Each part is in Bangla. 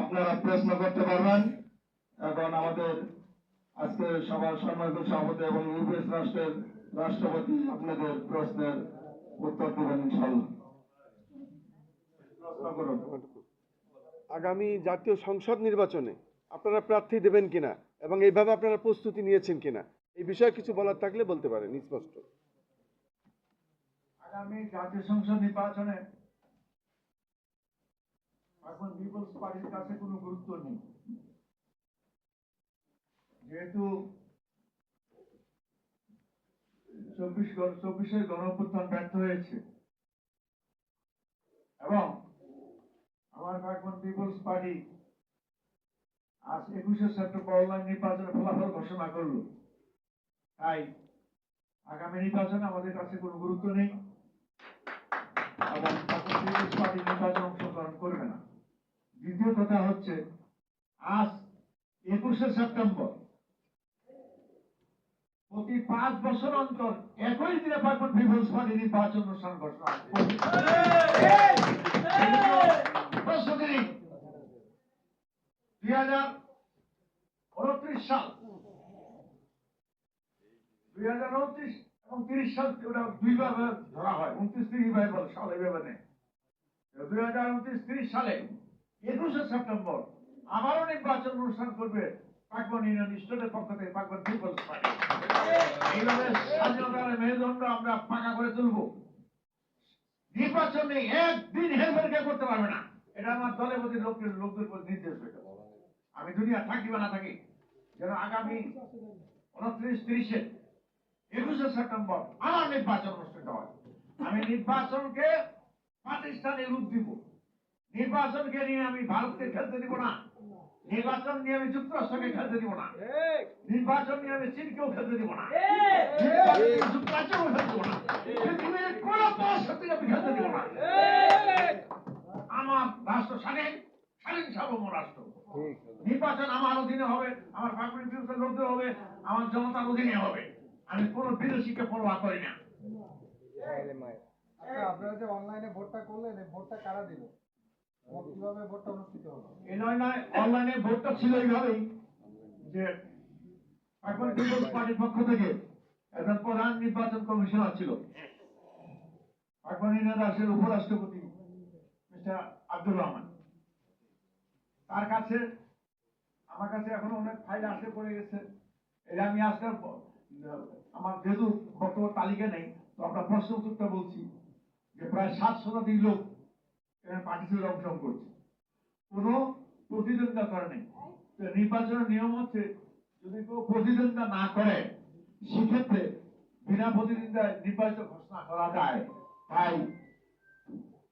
আপনারা প্রশ্ন করতে পারবেন। এখন আমাদের আজকে সবার সম্মানিত সভাপতি এবং ইউপিএস রাষ্ট্রের রাষ্ট্রপতি আপনাদের প্রশ্নের উত্তর দেবেন ইনশাল্লাহ আগামী জাতীয় সংসদ নির্বাচনে আপনারা প্রার্থী দেবেন কিনা এবং এইভাবে আপনারা প্রস্তুতি নিয়েছেন কিনা এই বিষয়ে কিছু বলার থাকলে বলতে পারেন স্পষ্ট। আগামী জাতীয় সংসদ নির্বাচনে এখন পিপলস পার্টির কাছে কোনো গুরুত্ব নেই। যেহেতু চব্বিশ চব্বিশের গণঅভ্যুত্থান ব্যর্থ হয়েছে। এবং আমার এখন পিপলস পার্টি আজ একুশে সেপ্টেম্বর অনলাইন নির্বাচনের ফলাফল ঘোষণা করল। তাই আগামী নির্বাচনে আমাদের কাছে কোনো গুরুত্ব নেই। পিপলস পার্টি নির্বাচন অংশগ্রহণ করবে দ্বিতীয় কথা হচ্ছে, আজ একুশে সেপ্টেম্বর। প্রতি পাঁচ বছর অন্তর একই দিনে পারবেন পিপলস পার্টি নির্বাচন অনুষ্ঠান ঘোষণা দুই হাজার উনত্রিশ সাল, দুই হাজার উনত্রিশ ধরা হয়, উনত্রিশ তিরিশ দুই হাজার উনত্রিশ তিরিশ সালে একুশে সেপ্টেম্বর আবারও নির্বাচন অনুষ্ঠান করবে ইউনিয়ন স্টেটের পক্ষ থেকে পিপলস পার্টি মেরুদণ্ড আমরা পাকা করে তুলবো। একদিন করতে পারবে না। এটা আমার দলের প্রতি লোকের লোকদের প্রতি নির্দেশ আমি দুনিয়া থাকি বা না থাকি, যেন আগামী উনত্রিশ তিরিশে একুশে সেপ্টেম্বর আমার নির্বাচন অনুষ্ঠিত হয়। আমি নির্বাচনকে পাকিস্তানে রূপ দিব। নির্বাচনকে নিয়ে আমি ভারতকে খেলতে দিব না। নির্বাচন নিয়ে আমি যুক্তরাষ্ট্রকে খেলতে দিব না। নির্বাচন নিয়ে আমি চীনকেও খেলতে দিব না। যুক্তরাজ্যকেও খেলতে দিব না। পৃথিবীর কোনো পরাশক্তিকে আমি খেলতে দিব না। আমার রাষ্ট্র স্বাধীন স্বাধীন সার্বভৌম রাষ্ট্র। নির্বাচন আমার অধীনে হবে আমার পাবলিক পিউসের লোকদের হবে আমার জনতার অধীনে হবে। আমি কোন বিদেশিকে পরোয়া করি না। আচ্ছা আপনারা যে অনলাইনে ভোটটা করলেন ভোটটা কারা দিল? নয় নয় অনলাইনে ভোটটা ছিল এইভাবেই যে পক্ষ থেকে প্রধান নির্বাচন উপরাষ্ট্রপতি মিস্টার আব্দুর রহমান। তার কাছে, আমার কাছে এখন অনেক ফাইল আসে পড়ে গেছে। এটা আমি আজকে আমার যেহেতু বক্তব্য তালিকা নেই, তো আমরা প্রশ্ন উত্তরটা বলছি যে প্রায় সাত শতাধিক লোক পার্টিসিপেট অংশগ্রহণ করছে। কোনো প্রতিদ্বন্দ্বিতা করে নেই। তো নির্বাচনের নিয়ম হচ্ছে, যদি কেউ প্রতিদ্বন্দ্বিতা না করে, সেক্ষেত্রে বিনা প্রতিদ্বন্দ্বিতায় নির্বাচন ঘোষণা করা যায়। তাই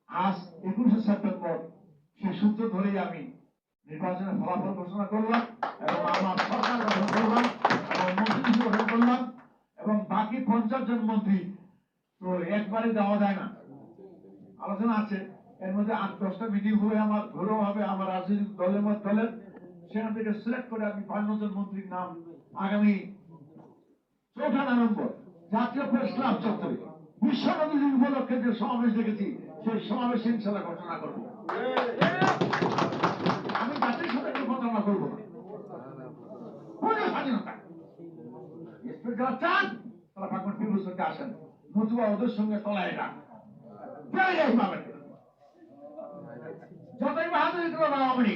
আজ একুশে সেপ্টেম্বর সে সূত্র ধরেই আমি নির্বাচনের ফলাফল ঘোষণা করলাম এবং আমার সরকার গঠন করলাম এবং মন্ত্রী গঠন করলাম এবং বাকি পঞ্চাশ জন মন্ত্রী তো একবারে দেওয়া যায় না। আলোচনা আছে। এর মধ্যে আট, দশটা মিটিং হবে আমার ঘরেও হবে আমার রাজনৈতিক দলের মধ্যে দলের সেখান থেকে সিলেক্ট করে আমি বান্ন জন মন্ত্রীর নাম আগামী চৌঠা নভেম্বর জাতীয় প্রেস ক্লাব চত্বরে বিশ্ব নদী দিন উপলক্ষে যে সমাবেশ দেখেছি, সেই সমাবেশ ইনশাল্লাহ ঘোষণা করব। আমি জাতির সাথে প্রতারণা করব না। পূর্ণ স্বাধীনতা। যারা চান, তারা পিপুলস সঙ্গে আসেন। নতুবা ওদের সঙ্গে তলায় যাই পাবেন যতই বাহাদুরি করো না আওয়ামী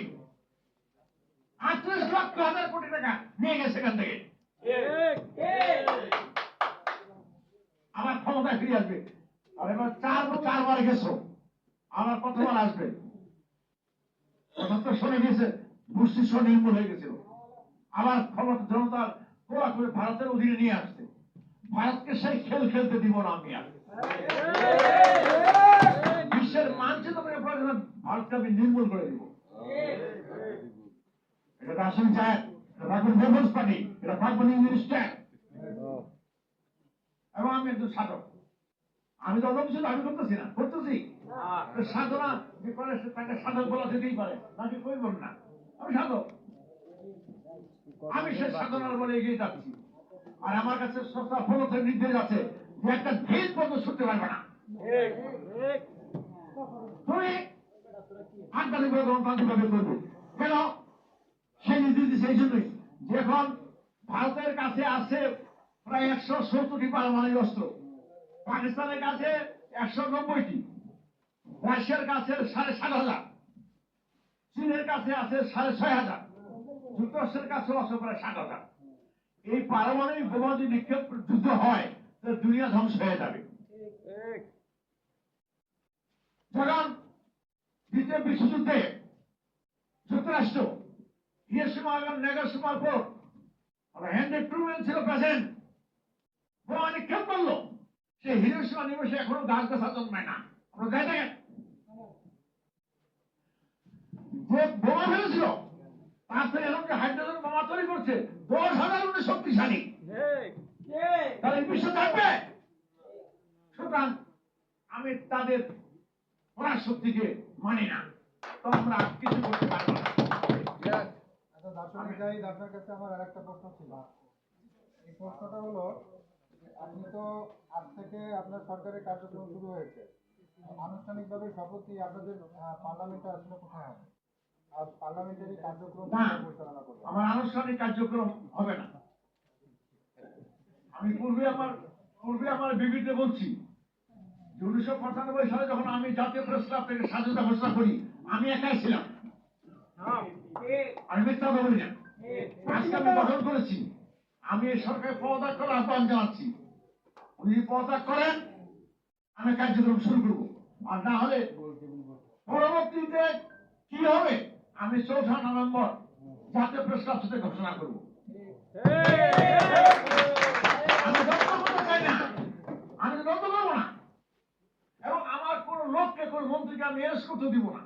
আটত্রিশ লক্ষ হাজার কোটি টাকা নিয়ে গেছে এখান থেকে। আমার ক্ষমতায় ফিরে আসবে। আর এবার চার চারবার গেছো। আমার প্রথমবার আসবে। শুনে গেছে সহ নির্মূল হয়ে গেছিল। আবার ক্ষমতা জনতার কোলা করে ভারতের অধীনে নিয়ে আসছে। ভারতকে সেই খেল খেলতে দিব না আমি আর। বিশ্বের মানচিত্র থেকে প্রয়োজন ভারতকে আমি নির্মূল করে দিব। এটা রাশন চায় এটা পিপলস পার্টি, এটা পাকবেন এবং আমি একজন সাধক। আমি তো অন্য কিছু দাবি করতেছি না, করতেছি। সাধনা, যে করে তাকে সাধক বলা যেতেই পারে, নাকি করবেন না? আমি সাধক। আমি সে সাধনার বলে এগিয়ে যাচ্ছি। আর আমার কাছে সস্তা ফলতের নির্দেশ আছে যে একটা ঢিল পর্যন্ত ছুটতে পারবে না। তুমি আটটা করে গণতান্ত্রিক ভাবে করবে। কেন? সেই নীতি এই জন্যই। যে এখন ভারতের কাছে আছে প্রায় একশো সত্তরটি পারমাণবিক অস্ত্র। পাকিস্তানের কাছে একশো নব্বইটি। রাশিয়ার কাছে সাড়ে সাত হাজার। চীনের কাছে আছে সাড়ে ছয় হাজার। যুক্তরাষ্ট্রের কাছে আছে প্রায় সাত হাজার। এই পারমাণবিক বোমা যদি নিক্ষেপ যুদ্ধ হয় তাহলে দুনিয়া ধ্বংস হয়ে যাবে। যখন দ্বিতীয় বিশ্বযুদ্ধে যুক্তরাষ্ট্র, হিরোশিমা এবং নাগাসাকির পর হেনরি ট্রুম্যান ছিল প্রেসিডেন্ট। বোমা নিক্ষেপ করল। সেই হিরোশিমা নিবেশে এখনও গাছ গাছা জন্মায় না। আপনারা যাই দেখেন যে বোমা ফেলেছিল, তার থেকে এরকম যে হাইড্রোজেন বোমা তৈরি করছে। দশ হাজার গুণে শক্তিশালী। তাহলে বিশ্ব থাকবে? সুতরাং আমি তাদের পরাশক্তিকে মানি না। তো আমরা কিছু করতে পারব না। আচ্ছা আপনার কাছে আমার আর একটা প্রশ্ন ছিল। এই প্রশ্নটা হলো আপনি তো আজ থেকে আপনার সরকারের কার্যক্রম শুরু হয়েছে। আনুষ্ঠানিকভাবে শপথই আপনাদের পার্লামেন্টে আসলে কোথায় হবে? আর পার্লামেন্টারি কার্যক্রম পরিচালনা করবে? আমার আনুষ্ঠানিক কার্যক্রম হবে না। আমি পূর্বে আমার পূর্বে আমার বিবৃতিতে বলছি উনিশশো পঁচানব্বই সালে যখন আমি জাতীয় প্রেস ক্লাব থেকে স্বাধীনতা ঘোষণা করি, আমি একাই ছিলাম। আমি মিথ্যা বলি না। আজকে আমি গঠন করেছি। আমি এই সরকারের পদত্যাগ করার আহ্বান জানাচ্ছি। উনি পদত্যাগ করেন, আমি কার্যক্রম শুরু করব। আর না হলে পরবর্তীতে কি হবে, আমি চৌঠা নভেম্বর জাতীয় প্রেস ক্লাব থেকে ঘোষণা করব আমি দ্বন্দ্ব করতে চাই না আমি তো দ্বন্দ্ব করব না এবং আমার কোন লোককে কোন মন্ত্রীকে আমি এস করতে দিব না।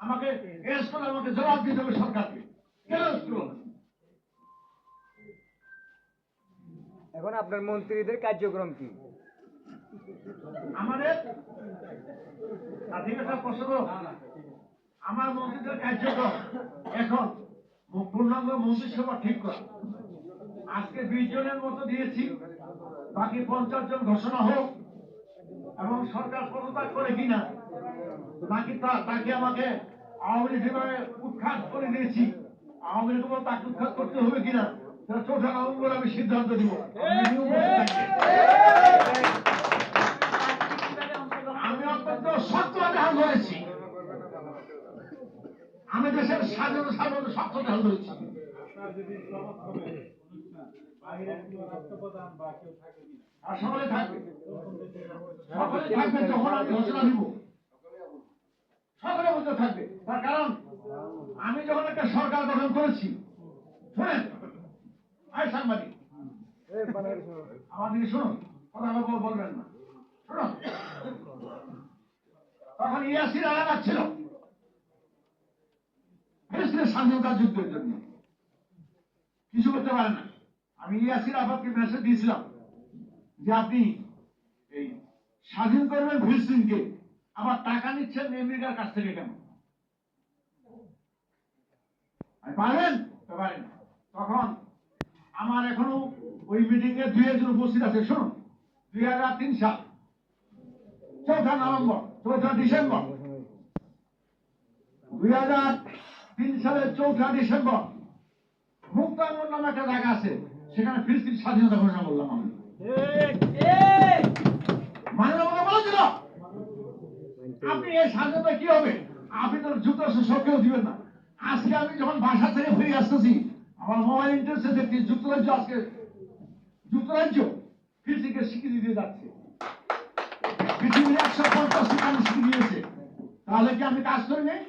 আমাকে এস করে আমাকে জবাব দিতে হবে সরকারকে। কেন এস না? এখন আপনার মন্ত্রীদের কার্যক্রম কি? আমাদের। আমার মন্ত্রীদের কার্যক্রম। এখন পূর্ণাঙ্গ মন্ত্রিসভা ঠিক করা। আজকে বিশ জনের মতো দিয়েছি বাকি পঞ্চাশ জন ঘোষণা হোক। এবং সরকার পদত্যাগ করে কিনা তা- তাকে আমাকে আওয়ামী লীগ হিসেবে উৎখাত করে দিয়েছি, আওয়ামী লীগ তাকে উৎখাত করতে হবে কিনা আমি সিদ্ধান্ত দিব। আমি অত্যন্ত সত্যভাবে হাল ধরেছি। আমি দেশের স্বাধীনতা সার্বভৌম সত্যতা হাল ধরেছি। সকলে থাকবে। সকলে থাকবে যখন আমি ঘোষণা দিব। সকলে বলতে থাকবে। তার কারণ আমি যখন একটা সরকার গঠন করেছি শোনেন আয় সাংবাদিক। আমার দিকে শুনুন কথা বল বলবেন না। শুনুন। তখন ইয়াসির আরাকাত ছিল। ফিলিস্তিনের স্বাধীনতা যুদ্ধের জন্য। কিছু করতে পারে না আমি ইয়াসির আরাফাতকে মেসেজ দিয়েছিলাম যে আপনি এই স্বাধীন করবেন ফিলিস্তিনকে আবার টাকা নিচ্ছেন আমেরিকার কাছ থেকে কেন? তো পারেন। তখন আমার এখনও ওই মিটিং এ দুই একজন উপস্থিত আছে, শুনুন, দুই হাজার তিন সাল, চৌঠা নভেম্বর, চৌঠা ডিসেম্বর। দুই হাজার তিন সালের চৌঠা ডিসেম্বর মুক্তাঙ্গন নামে একটা জায়গা আছে। সেখানে ফিলিস্তিন স্বাধীনতা ঘোষণা করলাম আমি। বলেছিল আপনি এই স্বাধীনতা কি হবে? আপনি তো যুক্তরাষ্ট্র সরকেও দিবেন না। আজকে আমি যখন বাসা থেকে ফিরে আসতেছি, আমার মোবাইল ইন্টারেস্টে দেখছি যুক্তরাজ্য আজকে, যুক্তরাজ্য ফিজিকে স্বীকৃতি দিয়ে যাচ্ছে। পৃথিবীর একশো মানুষ স্বীকৃতি দিয়েছে। তাহলে কি আমি কাজ করি নাই?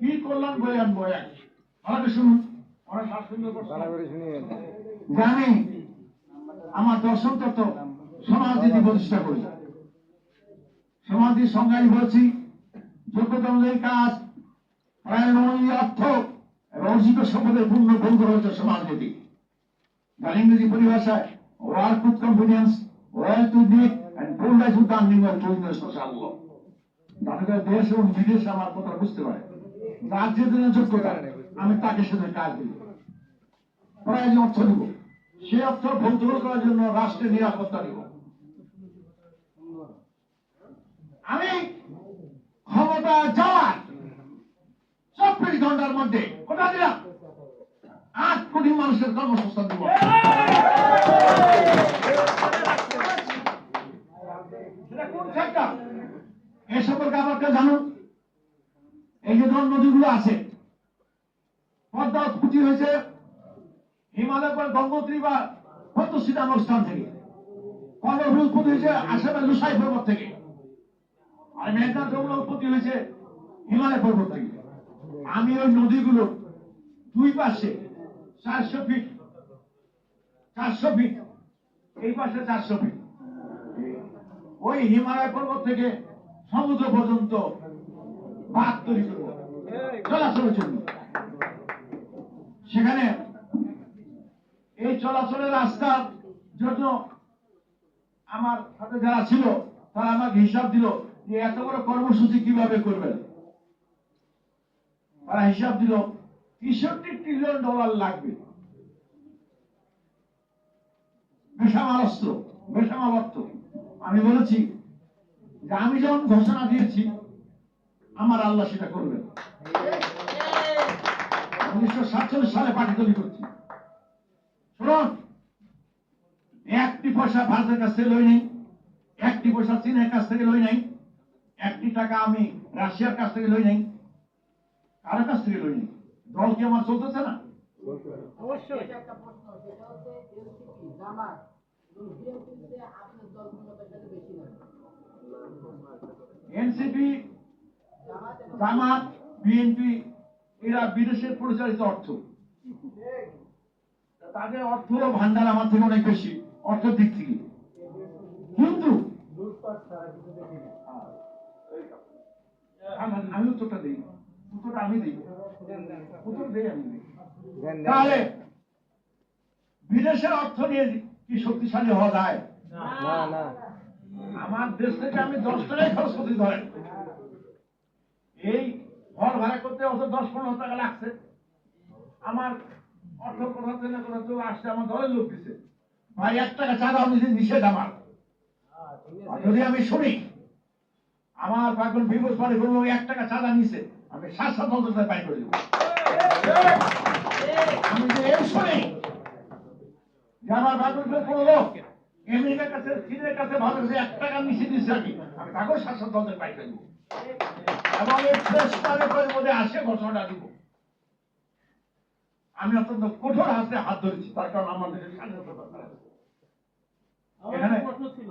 কি করলাম বই আনব শুনুন। আমি আমার দর্শন তত্ত্ব সমাজ নীতি প্রতিষ্ঠা করি। সমাজ নীতির সংজ্ঞা আমি বলছি, যোগ্যতা অনুযায়ী কাজ প্রায় অর্থ এবং অর্জিত সম্পদের পূর্ণ বন্ধ হচ্ছে সমাজ সোশ্যাল যাতে করে দেশ এবং বিদেশ আমার কথা বুঝতে পারে যার যে যোগ্যতা, আমি তাকে কাজ দিই। প্রয়োজন অর্থ দিব সেই অর্থ ভৌতল করার জন্য রাষ্ট্রের নিরাপত্তা দিব। আমি ক্ষমতা যাওয়ার চব্বিশ ঘণ্টার মধ্যে কোথা দিলাম। আট কোটি মানুষের কর্মসংস্থান দিব। এ সম্পর্কে জানুন এই যে ধরুন নদীগুলো আছে পদ্মা উৎপত্তি হয়েছে হিমালয় পর গঙ্গোত্রী বা পদ্মশ্রী নামক স্থান থেকে। উৎপত্তি হয়েছে আসামের লুসাই পর্বত থেকে। আর মেঘনা যমুনা উৎপত্তি হয়েছে হিমালয় পর্বত থেকে। আমি ওই নদীগুলো দুই পাশে চারশো ফিট। চারশো ফিট। এই পাশে চারশো ফিট। ওই হিমালয় পর্বত থেকে সমুদ্র পর্যন্ত বাদ তৈরি করব। চলাচলের জন্য সেখানে এই চলাচলের রাস্তার জন্য আমার সাথে যারা ছিল, তারা আমাকে হিসাব দিল যে এত বড় কর্মসূচি কীভাবে করবেন? তারা হিসাব দিল তেষট্টি ট্রিলিয়ন ডলার লাগবে। আমি বলেছি, যে আমি যখন ঘোষণা দিয়েছি, আমার আল্লাহ সেটা করবেন। উনিশশো সাতচল্লিশ সালে পার্টি তৈরি করছি। শুনুন, একটি পয়সা ভারতের কাছ থেকে লই নেই, একটি পয়সা চীনের কাছ থেকে লই নাই, একটি টাকা আমি রাশিয়ার কাছ থেকে লই নাই কারোর কাছ থেকে লই নেই। দল কি আমার চলতেছে না? একটা প্রশ্ন সেটা হচ্ছে NCP Jamaat NCP Jamaat BNP এরা বিদেশের পরিচালিত অর্থ। তাদের অর্থ ভান্ডার আমার থেকে অনেক বেশি অর্থের দিক থেকে। কিন্তু আমি- আমি উত্তরটা দিই। উত্তরটা আমি দিই উত্তর দিই আমি দিই দেন, দেন। তাহলে বিদেশের অর্থ নিয়ে কি শক্তিশালী হওয়া যায়? না। না আমার দেশ থেকে আমি দশ টাকায় খরচ করতে ধরেন। এই ঘর ভাড়া করতে অত দশ পনেরো টাকা লাগছে। আমার অর্থ কোথা থেকে না কোথা থেকে আসছে আমার দলের লোক দিছে। ভাই এক টাকা চাঁদা নিষেধ নিষেধ আমার। যদি আমি শুনি আমার পাগল বিপদ পারে বলব এক টাকা চাঁদা নিছে। আমি সাত সাত পাই করে দেবো। আমি যে এই শুনি যে আমার পাগল কোনো লোক আমেরিকার কাছে চীনের কাছে ভালো কাছে এক টাকা মিশিয়ে দিচ্ছে আমি আমি তাকেও সাত পাই করে দেবো। এবং এই প্রেস মধ্যে আসে ঘোষণাটা দিব। আমি অত্যন্ত কঠোর হাতে হাত ধরেছি তার কারণ আমাদের স্বাধীনতা দরকার আছে। এখানে প্রশ্ন ছিল।